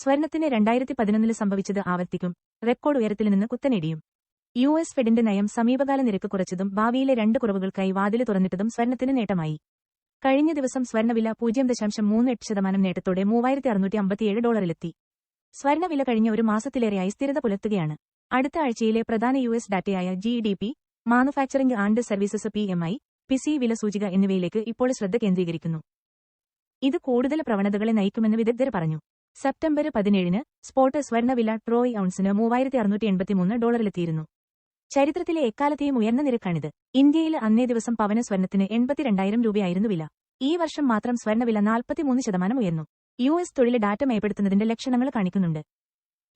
സ്വർണത്തിന് രണ്ടായിരത്തി പതിനൊന്നിൽ സംഭവിച്ചത് ആവർത്തിക്കും. റെക്കോർഡ് ഉയരത്തിൽ നിന്ന് കുത്തനേടിയും യു എസ് ഫെഡിന്റെ നയം സമീപകാല നിരക്ക് കുറച്ചതും ഭാവിയിലെ രണ്ട് കുറവുകൾക്കായി വാതിൽ തുറന്നിട്ടതും സ്വർണത്തിന് നേട്ടമായി. കഴിഞ്ഞ ദിവസം സ്വർണവില പൂജ്യം ദശാംശം മൂന്ന് എട്ട് ശതമാനം നേട്ടത്തോടെ മൂവായിരത്തി അറുന്നൂറ്റി അമ്പത്തിയേഴ് ഡോളറിലെത്തി. സ്വർണവില കഴിഞ്ഞ ഒരു മാസത്തിലേറെയായി സ്ഥിരത പുലർത്തുകയാണ്. അടുത്ത ആഴ്ചയിലെ പ്രധാന U S ഡാറ്റയായ G D P manufacturing and services P M I PC വില സൂചിക എന്നിവയിലേക്ക് ഇപ്പോൾ ശ്രദ്ധ കേന്ദ്രീകരിക്കുന്നു. ഇത് കൂടുതൽ പ്രവണതകളെ നയിക്കുമെന്ന് വിദഗ്ധർ പറഞ്ഞു. സെപ്റ്റംബർ പതിനേഴിന് സ്പോട്ട് സ്വർണവില ട്രോയ് ഔൺസിന് മൂവായിരത്തി അറുന്നൂറ്റി എൺപത്തിമൂന്ന് ഡോളറിലെത്തിയിരുന്നു. ചരിത്രത്തിലെ എക്കാലത്തെയും ഉയർന്ന നിരക്കാണിത്. ഇന്ത്യയിൽ അന്നേ ദിവസം പവന സ്വർണത്തിന് എൺപത്തിരണ്ടായിരം രൂപയായിരുന്നു വില. ഈ വർഷം മാത്രം സ്വർണവില നാൽപ്പത്തിമൂന്ന് ശതമാനം ഉയർന്നു. യു എസ് തൊഴിൽ ഡാറ്റ മേപ്പെടുത്തുന്നതിന്റെ ലക്ഷണങ്ങൾ കാണിക്കുന്നുണ്ട്.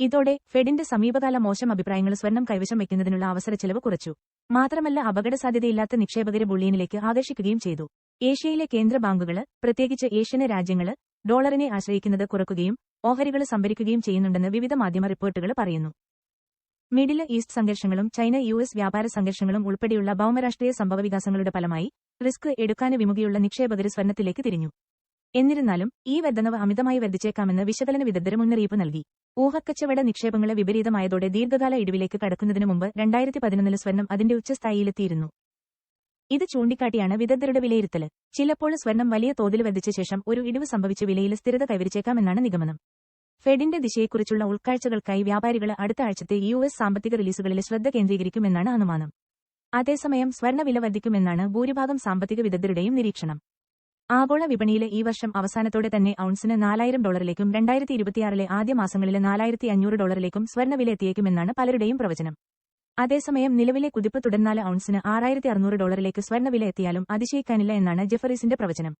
ഇതോടെ ഫെഡിന്റെ സമീപകാല മോശം അഭിപ്രായങ്ങൾ സ്വർണം കൈവശം വയ്ക്കുന്നതിനുള്ള ചെലവ് കുറച്ചു. മാത്രമല്ല അപകടസാധ്യതയില്ലാത്ത നിക്ഷേപകരെ ബുള്ളിയനിലേക്ക് ആകർഷിക്കുകയും ചെയ്തു. ഏഷ്യയിലെ കേന്ദ്ര ബാങ്കുകൾ പ്രത്യേകിച്ച് ഏഷ്യൻ രാജ്യങ്ങൾ ഡോളറിനെ ആശ്രയിക്കുന്നത് കുറയ്ക്കുകയും ഓഹരികൾ സംഭരിക്കുകയും ചെയ്യുന്നുണ്ടെന്ന് വിവിധ മാധ്യമ റിപ്പോർട്ടുകൾ പറയുന്നു. മിഡിൽ ഈസ്റ്റ് സംഘർഷങ്ങളും ചൈന യു എസ് വ്യാപാര സംഘർഷങ്ങളും ഉൾപ്പെടെയുള്ള ഭൗമരാഷ്ട്രീയ സംഭവവികാസങ്ങളുടെ ഫലമായി റിസ്ക് എടുക്കാന് വിമുഖിയുള്ള നിക്ഷേപകർ സ്വർണത്തിലേക്ക് തിരിഞ്ഞു. എന്നിരുന്നാലും ഈ വർധനവ് അമിതമായി വർദ്ധിച്ചേക്കാമെന്ന് വിശകലന വിദഗ്ധർ മുന്നറിയിപ്പ് നൽകി. ഊഹക്കച്ചവട നിക്ഷേപങ്ങളെ വിപരീതമായതോടെ ദീർഘകാല ഇടിവിലേക്ക് കടക്കുന്നതിനു മുമ്പ് രണ്ടായിരത്തി പതിനൊന്നിൽ സ്വർണം അതിന്റെ ഉച്ചസ്ഥായിയിലെത്തിയിരുന്നു. ഇത് ചൂണ്ടിക്കാട്ടിയാണ് വിദഗ്ധരുടെ വിലയിരുത്തൽ ചിലപ്പോൾ സ്വർണം വലിയ തോതിൽ വർദ്ധിച്ച ശേഷം ഒരു ഇടിവ് സംഭവിച്ച് വിലയിൽ സ്ഥിരത കൈവരിച്ചേക്കാമെന്നാണ് നിഗമനം. ഫെഡിന്റെ ദിശയെക്കുറിച്ചുള്ള ഉൾക്കാഴ്ചകൾക്കായി വ്യാപാരികൾ അടുത്ത ആഴ്ചത്തെ യു എസ് സാമ്പത്തിക റിലീസുകളിൽ ശ്രദ്ധ കേന്ദ്രീകരിക്കുമെന്നാണ് അനുമാനം. അതേസമയം സ്വർണവില വർദ്ധിക്കുമെന്നാണ് ഭൂരിഭാഗം സാമ്പത്തിക വിദഗ്ധരുടെയും നിരീക്ഷണം. ആഗോള വിപണിയിലെ ഈ വർഷം അവസാനത്തോടെ തന്നെ ഔൺസിന് നാലായിരം ഡോളറിലേക്കും രണ്ടായിരത്തി ഇരുപത്തിയാറിലെ ആദ്യ മാസങ്ങളിലെ നാലായിരത്തി അഞ്ഞൂറ് ഡോളറിലേക്കും സ്വർണവില എത്തിയേക്കുമെന്നാണ് പലരുടെയും പ്രവചനം. അതേസമയം നിലവിലെ കുതിപ്പ് തുടർന്നാൽ ഔൺസിന് ആറായിരത്തി അറുന്നൂറ് ഡോളറിലേക്ക് സ്വർണവില എത്തിയാലും അതിശയിക്കാനില്ല എന്നാണ് ജെഫറീസിന്റെ പ്രവചനം.